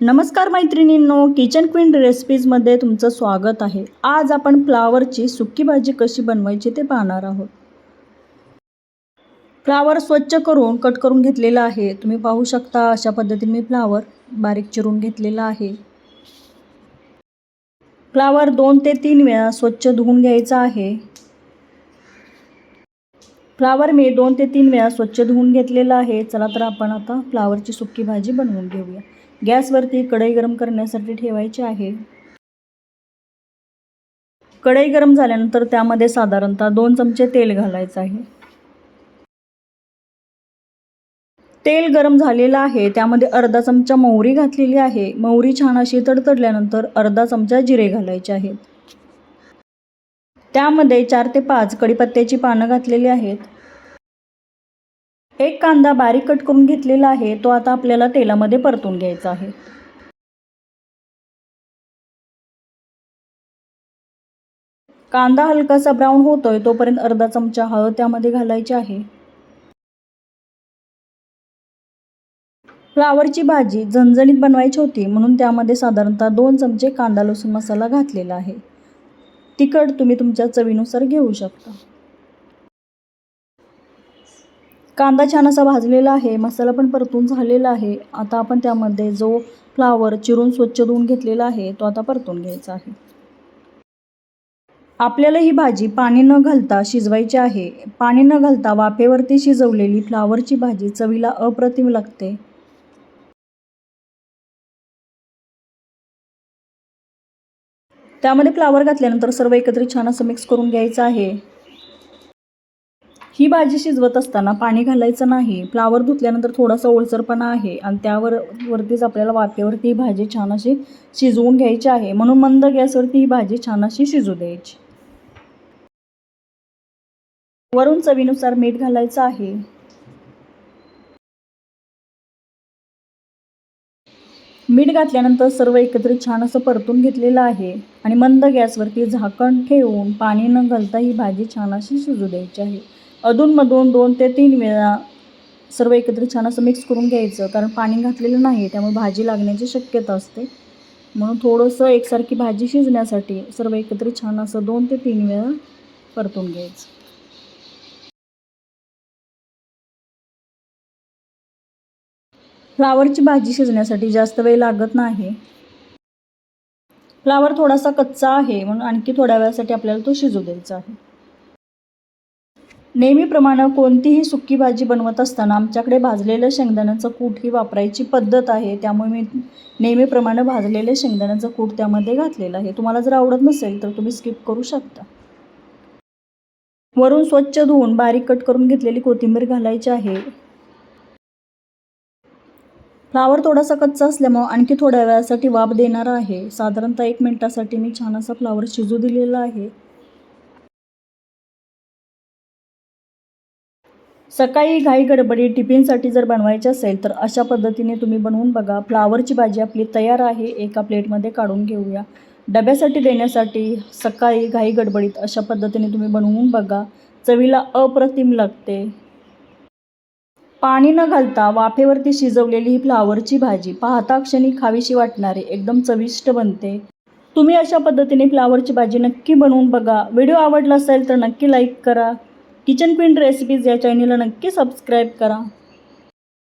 नमस्कार मैत्रिणींनो kitchen queen रेसिपीजमध्ये तुमचं स्वागत आहे. आज आपण फ्लावरची सुकी भाजी कशी बनवायची ते पाहणार आहोत. फ्लावर स्वच्छ करून कट करून घेतलेला आहे. तुम्ही पाहू शकता अशा पद्धतीने मी फ्लावर बारीक चिरून घेतलेला आहे. फ्लावर दोन ते तीन वेळा स्वच्छ धुवून घ्यायचा आहे. फ्लावर मी दोन ते तीन वेळा स्वच्छ धुवून घेतलेला आहे. चला तर आपण आता फ्लावरची सुकी भाजी बनवून घेऊया. गॅसवरती कढई गरम करण्यासाठी ठेवायची आहे. कढई गरम झाल्यानंतर त्यामध्ये साधारणतः दोन चमचे तेल घालायचं आहे. तेल गरम झालेलं आहे त्यामध्ये अर्धा चमचा मोहरी घातलेली आहे. मोहरी छान अशी तडतडल्यानंतर अर्धा चमचा जिरे घालायचे आहेत. त्यामध्ये चार ते पाच कडीपत्त्याची पानं घातलेली आहेत. एक कांदा बारीक कट करून घेतलेला आहे तो आता आपल्याला तेलामध्ये परतून घ्यायचा आहे. कांदा हलकासा ब्राऊन होतोय तोपर्यंत अर्धा चमचा हळद त्यामध्ये घालायची आहे. फ्लावरची भाजी झणझणीत बनवायची होती म्हणून त्यामध्ये साधारणतः दोन चमचे कांदा लसूण मसाला घातलेला आहे. तिखट तुम्ही तुमच्या चवीनुसार घेऊ शकता. कांदा छान असा भाजलेला आहे मसाला पण परतून झालेला आहे. आता आपण त्यामध्ये जो फ्लावर चिरून स्वच्छ धुवून घेतलेला आहे तो आता परतून घ्यायचा आहे. आपल्याला ही भाजी पाणी न घालता शिजवायची आहे. पाणी न घालता वाफेवरती शिजवलेली फ्लावरची भाजी चवीला अप्रतिम लागते. त्यामध्ये फ्लावर घातल्यानंतर सर्व एकत्रित छान असं मिक्स करून घ्यायचं आहे. ही भाजी शिजवत असताना पाणी घालायचं नाही. फ्लावर धुतल्यानंतर थोडासा ओलसरपणा आहे आणि त्यावर वरतीच आपल्याला वाफेवरती ही भाजी छान अशी शिजवून घ्यायची आहे. म्हणून मंद गॅसवरती ही भाजी छान अशी शिजू द्यायची. वरून चवीनुसार मीठ घालायचं आहे. मीठ घातल्यानंतर सर्व एकत्रित छान असं परतून घेतलेलं आहे आणि मंद गॅसवरती झाकण ठेवून पाणी न घालता ही भाजी छान अशी शिजू द्यायची आहे. अधूनमधून दोन ते तीन वेळा सर्व एकत्र छान असं मिक्स करून घ्यायचं. कारण पाणी घातलेलं नाही त्यामुळे भाजी लागण्याची शक्यता असते. म्हणून थोडंसं एकसारखी भाजी शिजण्यासाठी सर्व एकत्र छान असं दोन ते तीन वेळा परतून घ्यायचं. फ्लावरची भाजी शिजण्यासाठी जास्त वेळ लागत नाही. फ्लावर थोडासा कच्चा आहे म्हणून आणखी थोड्या वेळासाठी आपल्याला तो शिजू द्यायचा आहे. नेहमीप्रमाणे कोणतीही सुकी भाजी बनवत असताना आमच्याकडे भाजलेलं शेंगदाण्याचं कूट ही वापरायची पद्धत आहे. त्यामुळे मी नेहमीप्रमाणे भाजलेले शेंगदाण्याचं कूट त्यामध्ये घातलेलं आहे. तुम्हाला जर आवडत नसेल तर तुम्ही स्किप करू शकता. वरून स्वच्छ धुवून बारीक कट करून घेतलेली कोथिंबीर घालायची आहे. फ्लावर थोडासा कच्चा असल्यामुळं आणखी थोड्या वेळासाठी वाफ देणार आहे. साधारणतः एक मिनटासाठी मी छान असा फ्लावर शिजू दिलेला आहे. सकाळी घाई गडबडी टिफिनसाठी जर बनवायचे असेल तर अशा पद्धतीने तुम्ही बनवून बघा. फ्लावरची भाजी आपली तयार आहे. एका प्लेटमध्ये काढून घेऊया. डब्यासाठी देण्यासाठी सकाळी घाई गडबडीत अशा पद्धतीने तुम्ही बनवून बघा. चवीला अप्रतिम लागते. पाणी न घालता वाफेवरती शिजवलेली ही फ्लावरची भाजी पाहता क्षणी खावीशी वाटणारी एकदम चविष्ट बनते. तुम्ही अशा पद्धतीने फ्लावरची भाजी नक्की बनवून बघा. व्हिडिओ आवडला असेल तर नक्की लाईक करा. किचन क्वीन रेसिपीज या चॅनलला नक्की सबस्क्राईब करा.